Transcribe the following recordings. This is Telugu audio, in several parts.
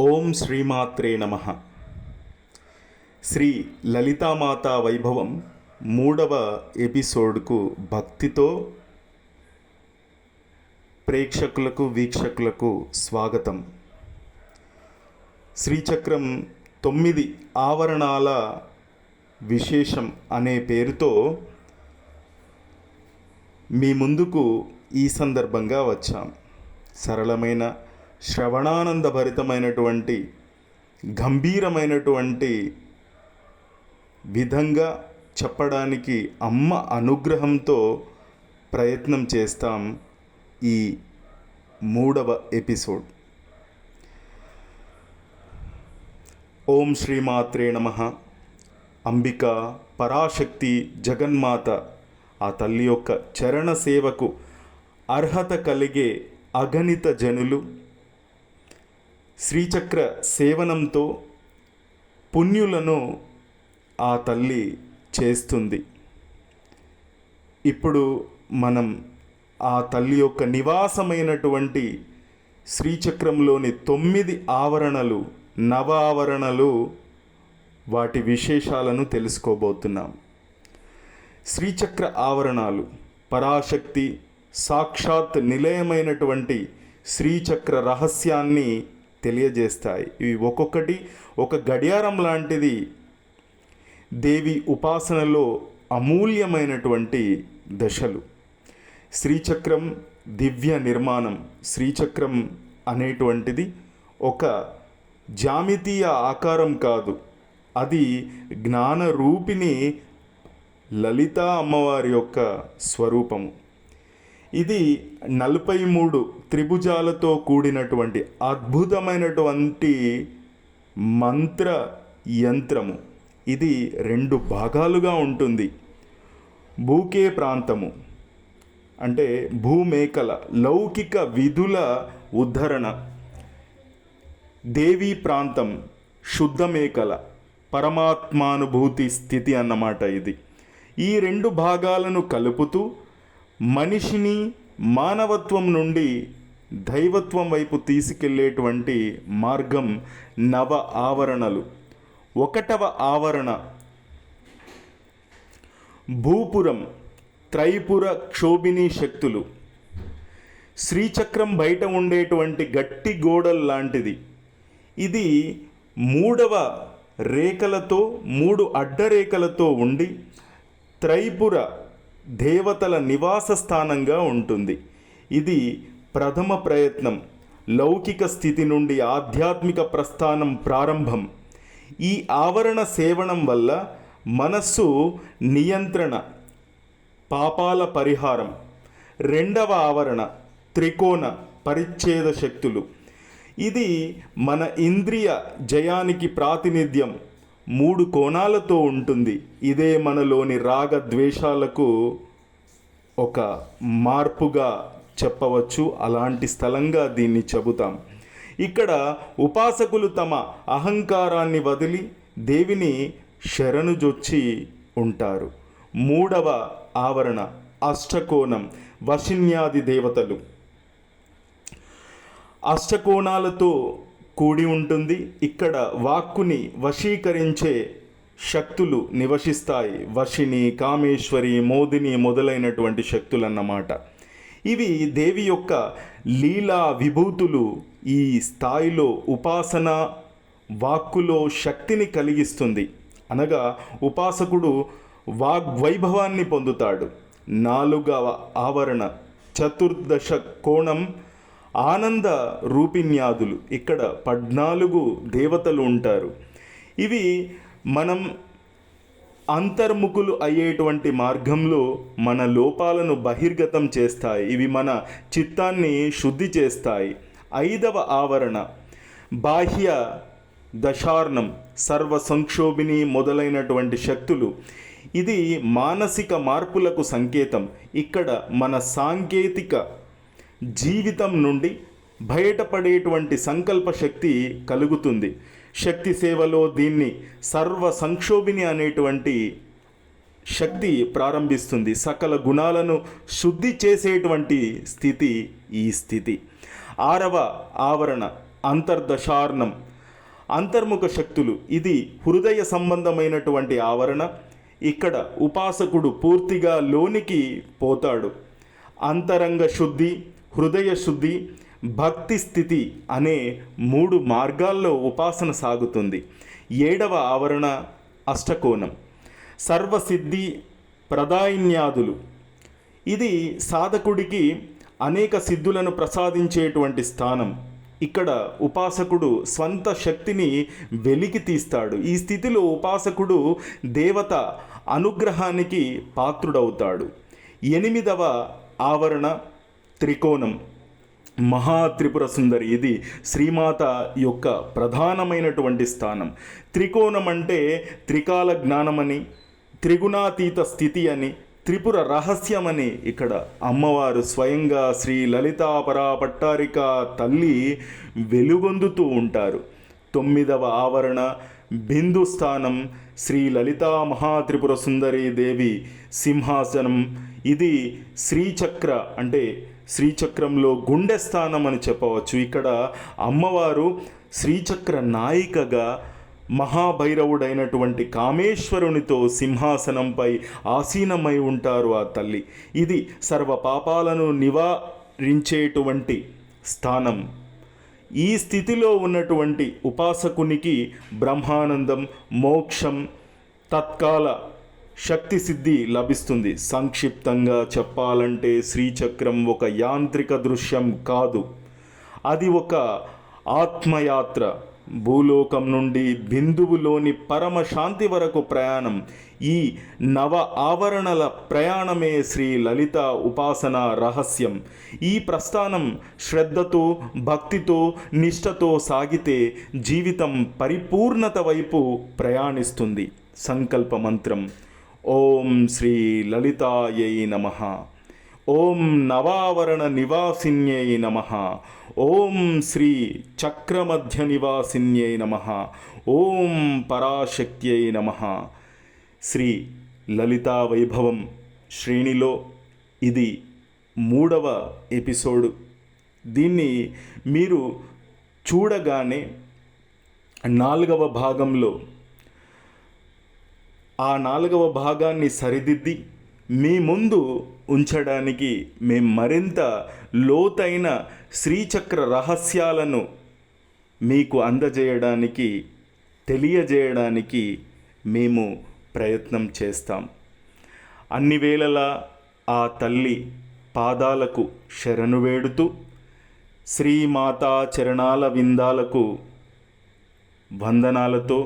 ఓం శ్రీమాత్రే నమ. శ్రీ లలితామాత వైభవం మూడవ ఎపిసోడ్కు భక్తితో ప్రేక్షకులకు వీక్షకులకు స్వాగతం. శ్రీచక్రం తొమ్మిది ఆవరణాల విశేషం అనే పేరుతో మీ ముందుకు ఈ సందర్భంగా వచ్చాం. సరళమైన శ్రవణానందభరితమైనటువంటి గంభీరమైనటువంటి విధంగా చెప్పడానికి అమ్మ అనుగ్రహంతో ప్రయత్నం చేస్తాం ఈ మూడవ ఎపిసోడ్. ఓం శ్రీమాత్రే నమ. అంబిక పరాశక్తి జగన్మాత ఆ తల్లి యొక్క చరణ సేవకు అర్హత కలిగే అగణిత జనులు శ్రీచక్ర సేవనంతో పుణ్యులను ఆ తల్లి చేస్తుంది. ఇప్పుడు మనం ఆ తల్లి యొక్క నివాసమైనటువంటి శ్రీచక్రంలోని తొమ్మిది ఆవరణలు నవ ఆవరణలు వాటి విశేషాలను తెలుసుకోబోతున్నాం. శ్రీచక్ర ఆవరణాలు పరాశక్తి సాక్షాత్ నిలయమైనటువంటి శ్రీచక్ర రహస్యాన్ని తెలియజేస్తాయి. ఇవి ఒక్కొక్కటి ఒక గడియారం లాంటిది. దేవి ఉపాసనలో అమూల్యమైనటువంటి దశలు. శ్రీచక్రం దివ్య నిర్మాణం. శ్రీచక్రం అనేటువంటిది ఒక జామితీయ ఆకారం కాదు. అది జ్ఞాన రూపిణి లలిత అమ్మవారి యొక్క స్వరూపము. ఇది నలభై మూడు త్రిభుజాలతో కూడినటువంటి అద్భుతమైనటువంటి మంత్ర యంత్రము. ఇది రెండు భాగాలుగా ఉంటుంది. భూకే ప్రాంతము అంటే భూమేకల లౌకిక విధుల ఉద్ధరణ. దేవీ ప్రాంతం శుద్ధ మేకల పరమాత్మానుభూతి స్థితి అన్నమాట ఇది. ఈ రెండు భాగాలను కలుపుతూ మనిషిని మానవత్వం నుండి దైవత్వం వైపు తీసుకెళ్ళేటువంటి మార్గం నవ ఆవరణలు. ఒకటవ ఆవరణ భూపురం త్రైపుర క్షోభిణీ శక్తులు. శ్రీచక్రం బయట ఉండేటువంటి గట్టి గోడల్ లాంటిది. ఇది మూడవ రేఖలతో మూడు అడ్డరేఖలతో ఉండి త్రైపుర దేవతల నివాస స్థానంగా ఉంటుంది. ఇది ప్రథమ ప్రయత్నం. లౌకిక స్థితి నుండి ఆధ్యాత్మిక ప్రస్థానం ప్రారంభం. ఈ ఆవరణ సేవనం వల్ల మనస్సు నియంత్రణ పాపాల పరిహారం. రెండవ ఆవరణ త్రికోణ పరిచ్ఛేద శక్తులు. ఇది మన ఇంద్రియ జయానికి ప్రాతినిధ్యం. మూడు కోణాలతో ఉంటుంది. ఇదే మనలోని రాగ ద్వేషాలకు ఒక మార్పుగా చెప్పవచ్చు. అలాంటి స్థలంగా దీన్ని చెబుతాం. ఇక్కడ ఉపాసకులు తమ అహంకారాన్ని వదిలి దేవిని శరణుజొచ్చి ఉంటారు. మూడవ ఆవరణ అష్టకోణం వశిన్యాది దేవతలు. అష్టకోణాలతో కూడి ఉంటుంది. ఇక్కడ వాక్కుని వశీకరించే శక్తులు నివసిస్తాయి. వశిని కామేశ్వరి మోదిని మొదలైనటువంటి శక్తులు అన్నమాట ఇవి దేవి యొక్క లీలా విభూతులు. ఈ స్థాయిలో ఉపాసన వాక్కులో శక్తిని కలిగిస్తుంది. అనగా ఉపాసకుడు వాగ్వైభవాన్ని పొందుతాడు. నాలుగవ ఆవరణ చతుర్దశ కోణం ఆనంద రూపిణ్యాదులు. ఇక్కడ పద్నాలుగు దేవతలు ఉంటారు. ఇవి మనం అంతర్ముఖులు అయ్యేటువంటి మార్గంలో మన లోపాలను బహిర్గతం చేస్తాయి. ఇవి మన చిత్తాన్ని శుద్ధి చేస్తాయి. ఐదవ ఆవరణ బాహ్య దశార్ణం సర్వ సంక్షోభిని మొదలైనటువంటి శక్తులు. ఇది మానసిక మార్పులకు సంకేతం. ఇక్కడ మన సాంకేతిక జీవితం నుండి బయటపడేటువంటి సంకల్ప శక్తి కలుగుతుంది. శక్తి సేవలో దీన్ని సర్వ సంక్షోభిని అనేటువంటి శక్తి ప్రారంభిస్తుంది. సకల గుణాలను శుద్ధి చేసేటువంటి స్థితి ఈ స్థితి. ఆరవ ఆవరణ అంతర్దశార్ణం. అంతర్ముఖ శక్తులు. ఇది హృదయ సంబంధమైనటువంటి ఆవరణ. ఇక్కడ ఉపాసకుడు పూర్తిగా లోనికి పోతాడు. అంతరంగ శుద్ధి హృదయ శుద్ధి భక్తి స్థితి అనే మూడు మార్గాల్లో ఉపాసన సాగుతుంది. ఏడవ ఆవరణ అష్టకోణం. సర్వసిద్ధి ప్రదాయిన్యాదులు. ఇది సాధకుడికి అనేక సిద్ధులను ప్రసాదించేటువంటి స్థానం. ఇక్కడ ఉపాసకుడు స్వంత శక్తిని వెలికి తీస్తాడు. ఈ స్థితిలో ఉపాసకుడు దేవత అనుగ్రహానికి పాత్రుడవుతాడు. ఎనిమిదవ ఆవరణ త్రికోణం. మహాత్రిపుర సుందరి. ఇది శ్రీమాత యొక్క ప్రధానమైనటువంటి స్థానం. త్రికోణం అంటే త్రికాల జ్ఞానమని త్రిగుణాతీత స్థితి అని త్రిపుర రహస్యమని ఇక్కడ అమ్మవారు స్వయంగా శ్రీ లలితాపరా పట్టారిక తల్లి వెలుగొందుతూ ఉంటారు. తొమ్మిదవ ఆవరణ బిందు స్థానం శ్రీ లలితా మహాత్రిపుర సుందరి దేవి సింహాసనం. ఇది శ్రీచక్ర అంటే శ్రీచక్రంలో గుండె స్థానం అని చెప్పవచ్చు. ఇక్కడ అమ్మవారు శ్రీచక్ర నాయికగా మహాభైరవుడైనటువంటి కామేశ్వరునితో సింహాసనంపై ఆసీనమై ఉంటారు ఆ తల్లి. ఇది సర్వ పాపాలను నివారించేటువంటి స్థానం. ఈ స్థితిలో ఉన్నటువంటి ఉపాసకునికి బ్రహ్మానందం మోక్షం తత్కాల శక్తి సిద్ధి లభిస్తుంది. సంక్షిప్తంగా చెప్పాలంటే శ్రీచక్రం ఒక యాంత్రిక దృశ్యం కాదు. అది ఒక ఆత్మయాత్ర. భూలోకం నుండి బిందువులోని పరమ శాంతి వరకు ప్రయాణం. ఈ నవ ఆవరణల ప్రయాణమే శ్రీ లలిత ఉపాసన రహస్యం. ఈ ప్రస్థానం శ్రద్ధతో భక్తితో నిష్ఠతో సాగితే జీవితం పరిపూర్ణత వైపు ప్రయాణిస్తుంది. సంకల్ప మంత్రం. ఓం శ్రీ లలితాయై నమ. ఓం నవావరణ నివాసిన్యై నమ. ఓం శ్రీ చక్రమధ్య నివాసిన్యై నమ. ఓం పరాశక్త్యై నమ. శ్రీ లలితా వైభవం శ్రేణిలో ఇది మూడవ ఎపిసోడు. దీన్ని మీరు చూడగానే నాలుగవ భాగంలో ఆ నాలుగవ భాగాన్ని సరిదిద్ది మీ ముందు ఉంచడానికి మేము మరింత లోతైన శ్రీచక్ర రహస్యాలను మీకు అందజేయడానికి తెలియజేయడానికి మేము ప్రయత్నం చేస్తాం. అన్ని వేళలా ఆ తల్లి పాదాలకు శరణు వేడుతూ శ్రీమాతా చరణాల విందాలకు వందనాలతో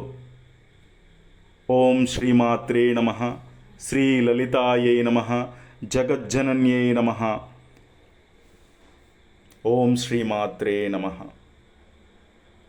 ఓం శ్రీమాత్రే నమ. శ్రీ లలితాయై నమ. జగజ్జనన్యై నమ. ఓం శ్రీమాత్రే నమ.